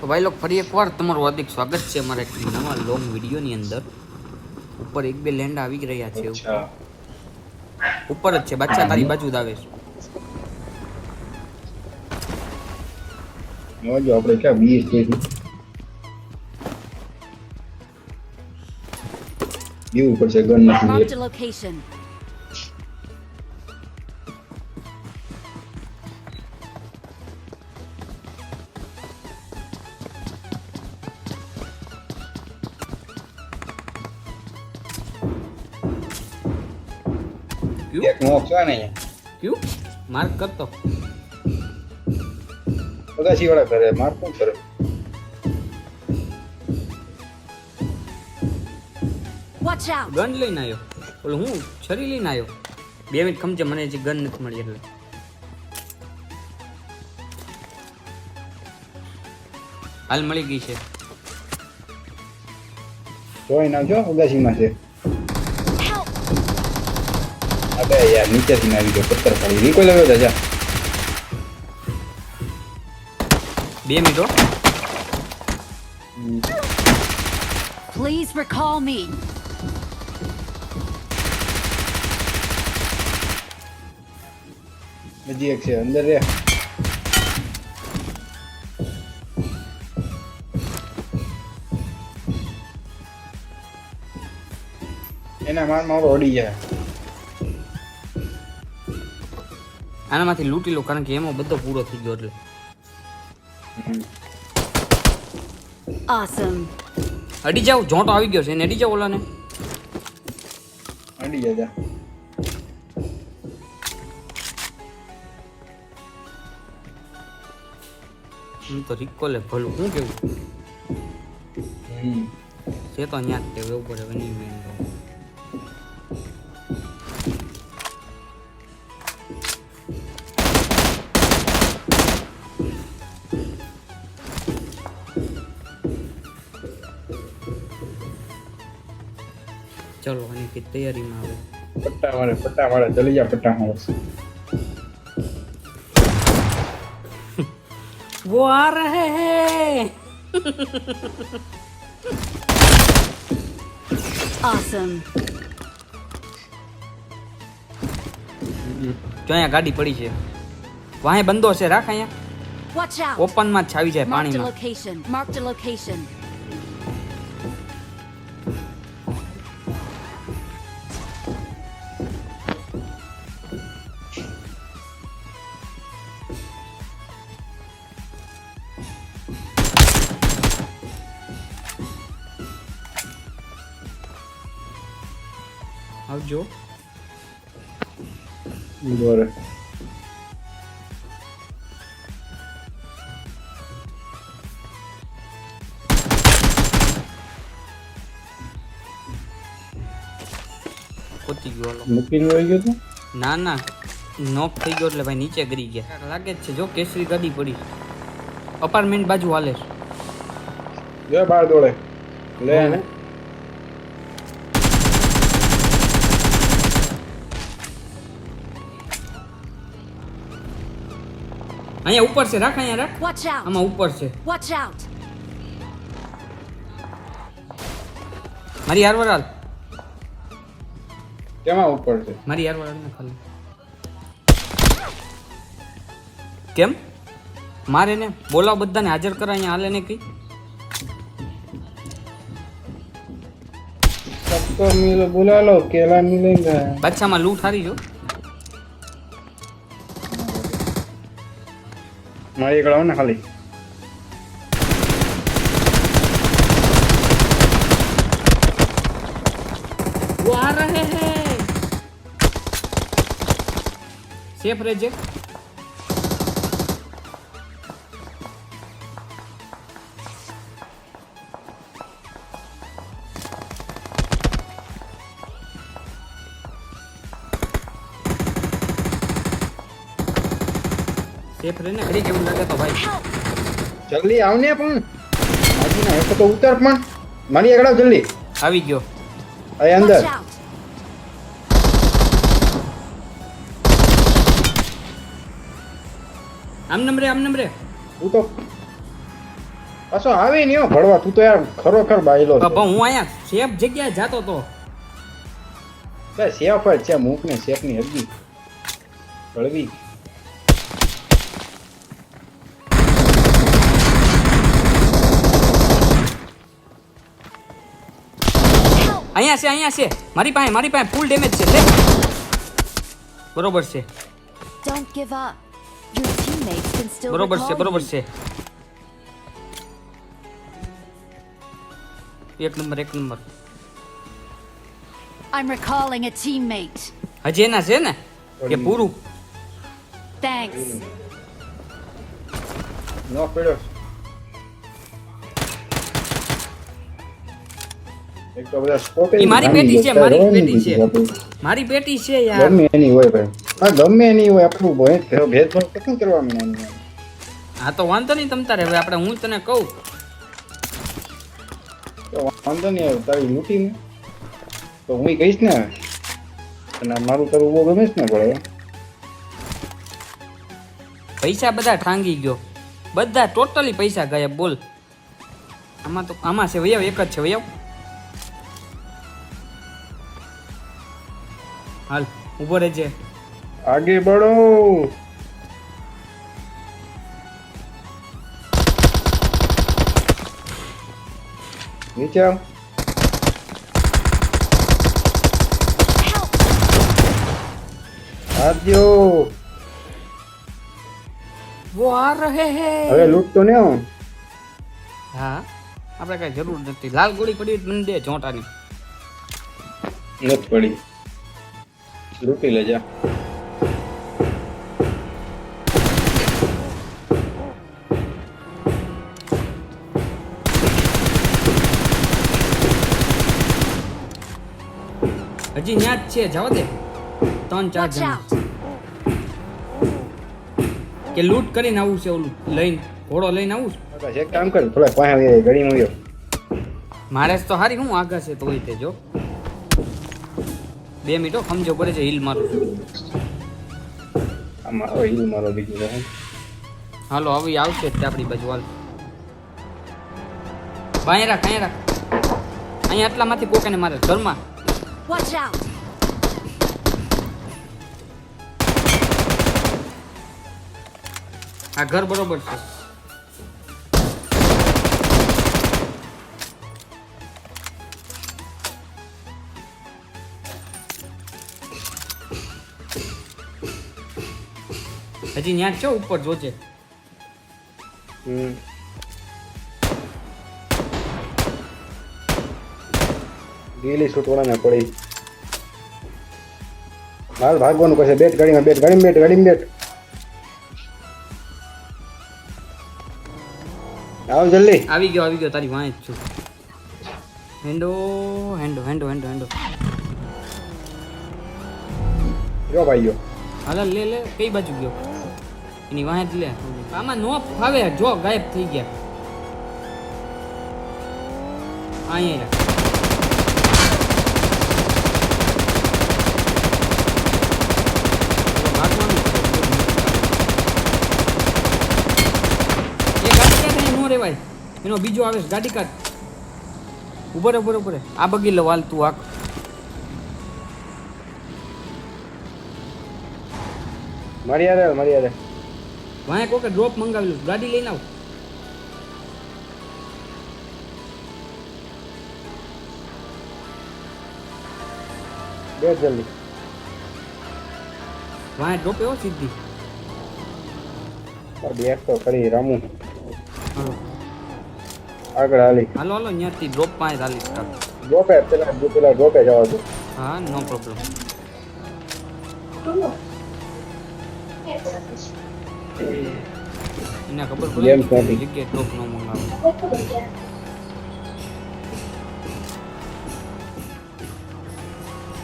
તો ભાઈ લોકો ફરી એકવાર તમારું હાર્દિક સ્વાગત છે અમારા એક નવા લોંગ વિડીયોની અંદર. ઉપર એક બે લેન્ડ આવી રહ્યા છે ઉપર જ છે બચ્ચા તારી બાજુ જ આવે છે. આપણે ક્યાં બીએ છે બીવું છે ગન નથી નોક છે ને ક્યુ? માર્ક કરતો અગાસી વાળા કરે માર્ક કોણ કરે? Watch out! ગન લઈને આવ્યો ઓલો હું? છરી લઈને આવ્યો બે મિનિટ ખમજે મને જે ગન નથી મળી એટલે. હાલ મળી ગઈ છે. જોઈ નાખજો ઉદાસીમાં છે! અબે યાર નીચેથી આવી ગયો પથ્થર ખાલી રિકોલ આવ્યો જા બે મિનિટ Please recall me. હજી એક છે અંદર રે એના માર મારો અડી જાય આનામાંથી લૂંટી લો કારણ કે એમાં બધો પૂરો થઈ ગયો એટલે. Awesome. અડી જાવ જોંટો આવી ગયો છે. એને અડી જાવ ઓલાને. અડી જા જા. હું તો રિકોલે ભલું. શું કેવું? હમ. છે તો અહીંયા જ તે એવું પડે નહીં મેન ચલો અનિકેત તૈયારીમાં આવો. પટ્ટા વાળે પટ્ટા વાળે ચલી જા પટ્ટા વાળે. વો આ રહે હે. ઓસમ જો અહીંયા ગાડી પડી છે. વાહે બંધો છે રાખ અહીંયા. ઓપનમાં જ છાવી જાય પાણીમાં. લોકેશન માર્ક ધ લોકેશન આવજો. બરાબર ગયો તું? ના ના. નોક થઈ ગયો એટલે ભાઈ નીચે ગરી ગયા. લાગે છે. જો કેસરી ગાડી પડી. અપાર્ટમેન્ટ બાજુ હાલે છે. જો બાર દોડે. લે એને. અહીંયા ઉપર છે રાખ અહીંયા રાખ. આમાં ઉપર છે. મારી હારવાર હાલ કેમાં ઉપર છે? મારી હારવાર હાલ ખાલી. કેમ? મારે ને બોલાવ બધાને હાજર કરા અહીંયા હાલે ને કઈ. પાછામાં લો કેલા લૂંટ હારી જો. મારી એકડા ને ખાલી वो आ रहे हैं सेफ રહેજે લાગે તો ભાઈ. જલ્દી આવ ને પણ. હાજી ના એક તો ઉતર પણ. મારી એકડા જલ્દી. આવી ગયો. અહીં અંદર. આમ નંબરે આમ નંબરે હું તો પાછો આવે નહીં હો ભળવા. તું તો યાર ખરોખર બાયલો પણ પણ હું અહીંયા સેફ જગ્યાએ જાતો તો. સેફ જ છે. મૂક ને શેફની અહીંયા છે અહીંયા છે મારી પાસે મારી પાસે ફૂલ ડેમેજ છે લે બરોબર છે Don't give up. Your teammates can still બરોબર છે recall બરોબર you. છે એક નંબર એક number I'm recalling a teammate. હજી એના છે ને કે પૂરું Thanks. નો પડ્યો એક તો બધા સ્પોટ મારી પેટી છે મારી પેટી છે. મારી પેટી છે યાર. ગમે એની હોય ભાઈ. હા ગમે એની હોય આપણું ભેદ ભેદભાવ કેટલું કરવાનું એની હા તો વાંધો નહીં તમ તારે. હવે આપણે હું તને કહું? તો વાંધો નહીં આવે તારી લૂંટી ને તો હું કહીશ ને. અને મારું બહુ ગમે ને પૈસા બધા ઠાંગી ગયો. બધા ટોટલી પૈસા ગયા બોલ. આમાં તો આમાં છે વૈયવ એક જ છે વૈયાવ. હાલ ઊભો રહેજે. આગે બળો. નીચે આવ. આદ્યો વો આ રહે હે. હવે લૂંટતો ને આવ. હા આપણે કઈ જરૂર નથી. લાલ ગોળી પડી તો મને દે ચોંટાની નથી પડી. લૂંટી લેજા હજી ન્યા જ છે જવા દે. ત્રણ ચાર જણા. કે લૂંટ કરીને આવું છે ઓલું લઈને ઘોડો લઈને આવું છે? એક કામ કર થોડા પાસે ગળી ગળીમાં મારે તો હારી હું આગળ છે તોય તે જો. બે મિનિટો સમજો પડે છે હિલ મારું. હિલ મારો બીજું હાલો હવે આવશે જ તે આપણી બાજુ હાલ. અહીંયા રાખ અહીંયા રાખ. અહીંયા આટલામાંથી કોકને મારે ઘરમાં. Out. આ ઘર બરોબર છે. હજી ત્યાં જ છો ઉપર જોજે. હમ. ગેલી છૂટવાના પડી. હાલ ભાગવાનું કશે બેટ ગાડીમાં બેટ ગાડીમાં બેટ ગાડીમાં બેટ. આવ જલ્દી. આવી ગયો આવી ગયો તારી વાંચ છું. હેન્ડો હેન્ડો હેન્ડો હેન્ડો હેન્ડો જો ભાઈ યો હાલ, લે લે કઈ બાજુ ગયો? એની વાંચ લે. આમાં નો ફાવે, જો ગાયબ થઈ ગયા. અહીંયા રેવાય? એનો બીજો આવે છે, ગાડી કાઢ. ઊભો રે ઊભો ઊભો રે આ બગી લો હાલ તું આખ. મારી યારે મારી યારે વાંહે કોકે ડ્રોપ મંગાવેલું ગાડી લઈને આવ. બે જલ્દી. વાંહે ડ્રોપ એવો સીધી. બેટ તો કરી રમું. હાલો આગળ હાલી. હાલો હાલો ત્યાંથી ડ્રોપ પાંચ ચાલી સ્ટાર્ટ ડ્રોપે પેલા પેલા ડ્રોપે જવા દો હા નો પ્રોબ્લેમ એને ખબર પડે. જગ્યાએ ડ્રોપ ન મંગાવે.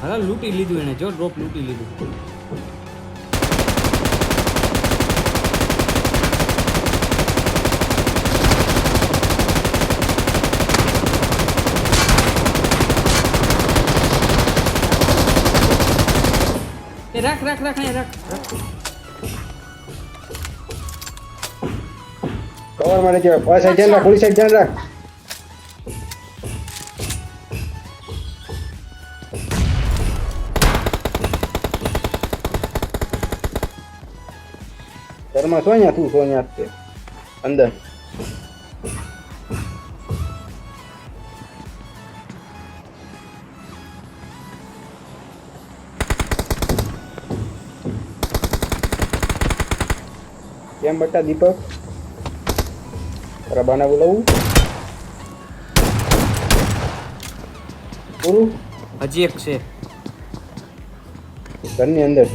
હાલા લૂંટી લીધું એને. જો ડ્રોપ લૂંટી લીધું. રાખ રાખ રાખ અહીંયા રાખ. રાખ કવરમાં રહેજે આ સાઈડ ધ્યાન રાખ પોલીસ સાઈડ ધ્યાન રાખ ઘરમાં છો અહીંયા તું છો અહીંયા જ તે અંદર કેમ બટા દીપક બાના બોલાવું પૂરું હજી એક છે ઘરની અંદર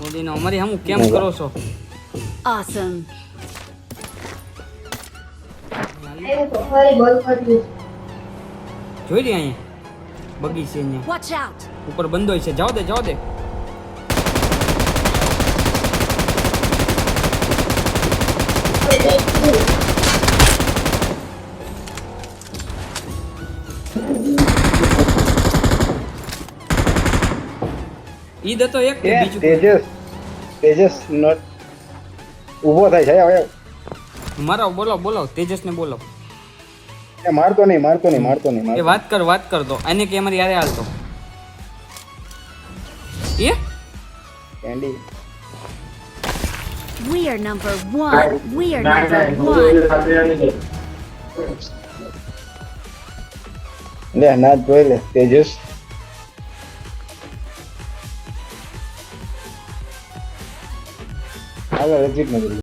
મોદીનો અમારી હમું કેમ કરો છો Awesome. જોઈ રહ્યા અહીંયા? બગી છે અહીંયા. Watch out! ઉપર બંધો છે. જાઓ દે જાઓ દે. ઈદ હતો એક કે બીજું તેજસ તેજસ નોટ ઊભો થાય છે હવે મારો બોલો બોલો તેજસને બોલો. એ મારતો નહીં મારતો નહીં મારતો નહીં એ વાત કર વાત કર તો. એને કે અમારી યારે હાલતો. એ? Candy We are number one. We are number one. લે ના જોઈ લે તેજસ. આગળ એક્ઝિટ નથી